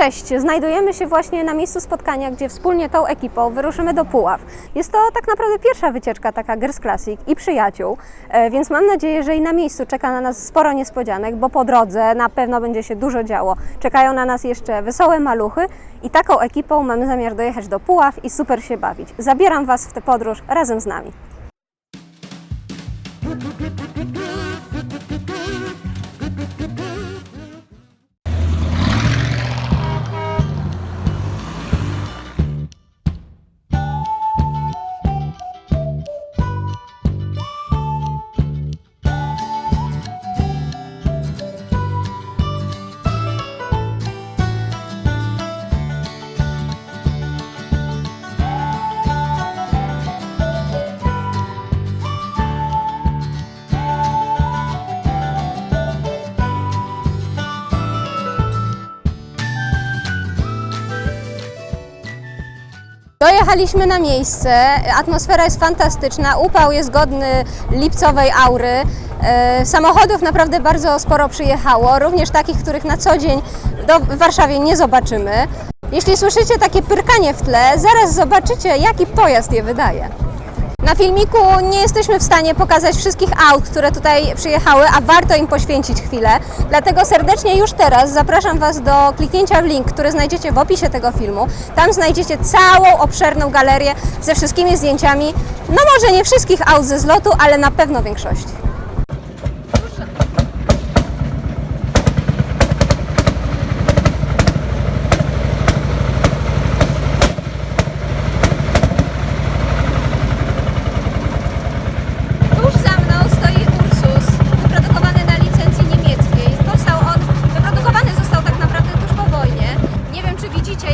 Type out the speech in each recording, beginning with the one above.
Cześć, znajdujemy się właśnie na miejscu spotkania, gdzie wspólnie tą ekipą wyruszymy do Puław. Jest to tak naprawdę pierwsza wycieczka taka Girls Classic i przyjaciół, e, więc mam nadzieję, że i na miejscu czeka na nas sporo niespodzianek, bo po drodze na pewno będzie się dużo działo. Czekają na nas jeszcze wesołe maluchy i taką ekipą mamy zamiar dojechać do Puław i super się bawić. Zabieram Was w tę podróż razem z nami. Dojechaliśmy na miejsce, atmosfera jest fantastyczna, upał jest godny lipcowej aury. E, Samochodów naprawdę bardzo sporo przyjechało, również takich, których na co dzień do, w Warszawie nie zobaczymy. Jeśli słyszycie takie pyrkanie w tle, zaraz zobaczycie, jaki pojazd je wydaje. Na filmiku nie jesteśmy w stanie pokazać wszystkich aut, które tutaj przyjechały, a warto im poświęcić chwilę. Dlatego serdecznie już teraz zapraszam Was do kliknięcia w link, który znajdziecie w opisie tego filmu. Tam znajdziecie całą obszerną galerię ze wszystkimi zdjęciami. No może nie wszystkich aut ze zlotu, ale na pewno większości.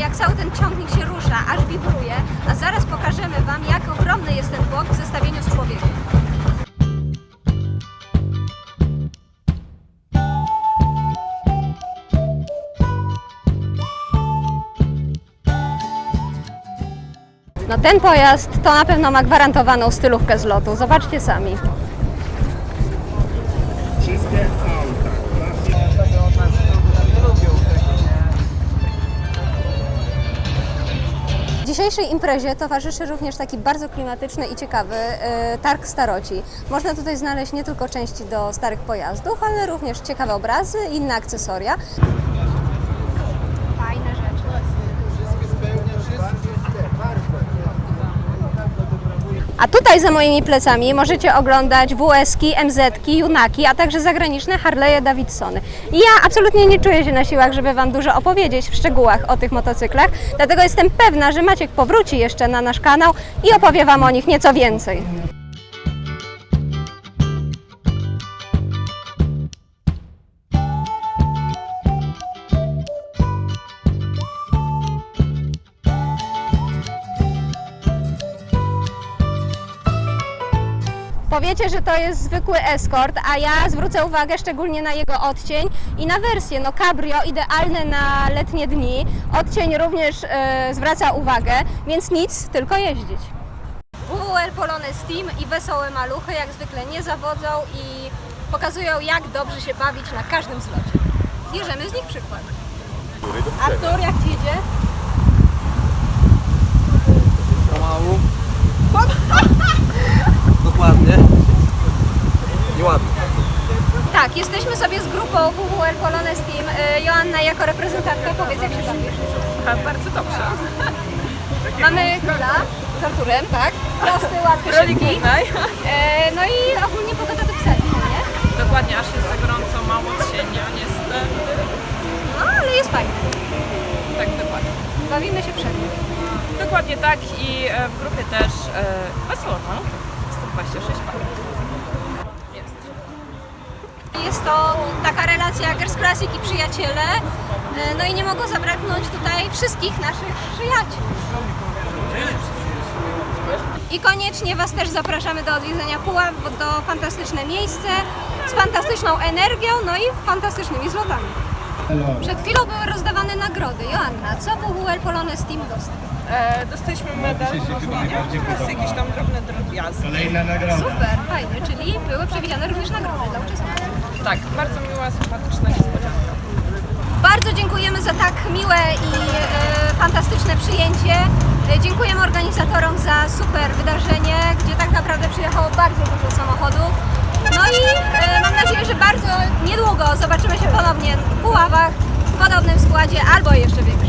Jak cały ten ciągnik się rusza, aż wibruje, a zaraz pokażemy Wam, jak ogromny jest ten błok w zestawieniu z człowiekiem. No ten pojazd to na pewno ma gwarantowaną stylówkę z lotu. Zobaczcie sami. Dzisiejszej imprezie towarzyszy również taki bardzo klimatyczny i ciekawy e, targ staroci. Można tutaj znaleźć nie tylko części do starych pojazdów, ale również ciekawe obrazy i inne akcesoria. A tutaj za moimi plecami możecie oglądać WS-ki, MZ-ki, Junaki, a także zagraniczne Harley'e Davidsony. I ja absolutnie nie czuję się na siłach, żeby Wam dużo opowiedzieć w szczegółach o tych motocyklach, dlatego jestem pewna, że Maciek powróci jeszcze na nasz kanał i opowie Wam o nich nieco więcej. Powiecie, że to jest zwykły Escort, a ja zwrócę uwagę szczególnie na jego odcień i na wersję. No cabrio idealne na letnie dni. Odcień również e, zwraca uwagę, więc nic, tylko jeździć. WWL Polone Steam i wesołe maluchy jak zwykle nie zawodzą i pokazują jak dobrze się bawić na każdym zlocie. Bierzemy z nich przykład. Artur, jak Ci idzie? Pomału. Dokładnie. Nieładnie. Tak, jesteśmy sobie z grupą WWL Polonez Team. Y, Joanna jako reprezentantka, powiedz jak się bawisz. Bardzo dobrze. Mamy króla z Arturem, tak? Prosty, łatwy, szybki. E, no i ogólnie pogoda to wsadzi, nie? Dokładnie, aż jest za gorąco, mało cienia, niestety. No, ale jest fajnie. Tak, dokładnie. Bawimy się przednio. Dokładnie tak i e, w grupie też e, wesoło, no. 126 par. Jest. Jest to taka relacja Girls Classic i przyjaciele. E, no i nie mogło zabraknąć tutaj wszystkich naszych przyjaciół. I koniecznie Was też zapraszamy do odwiedzenia Puław, bo to fantastyczne miejsce z fantastyczną energią, no i fantastycznymi zlotami. Przed chwilą były rozdawane nagrody. Joanna, co WWL Polonez Team dostał? E, dostaliśmy medal rozmienia oraz jakieś tam drobne drobiazgi. Kolejna nagroda. Super, fajnie, czyli były przewidziane również nagrody dla uczestników. Tak, bardzo miła, sympatyczna niespodzianka. Bardzo dziękujemy za tak tak miłe i e, fantastyczne przyjęcie. E, Dziękujemy organizatorom za super wydarzenie, gdzie tak naprawdę przyjechało bardzo dużo samochodów. No i e, mam nadzieję, że bardzo niedługo zobaczymy się ponownie w Puławach w podobnym składzie albo jeszcze większym.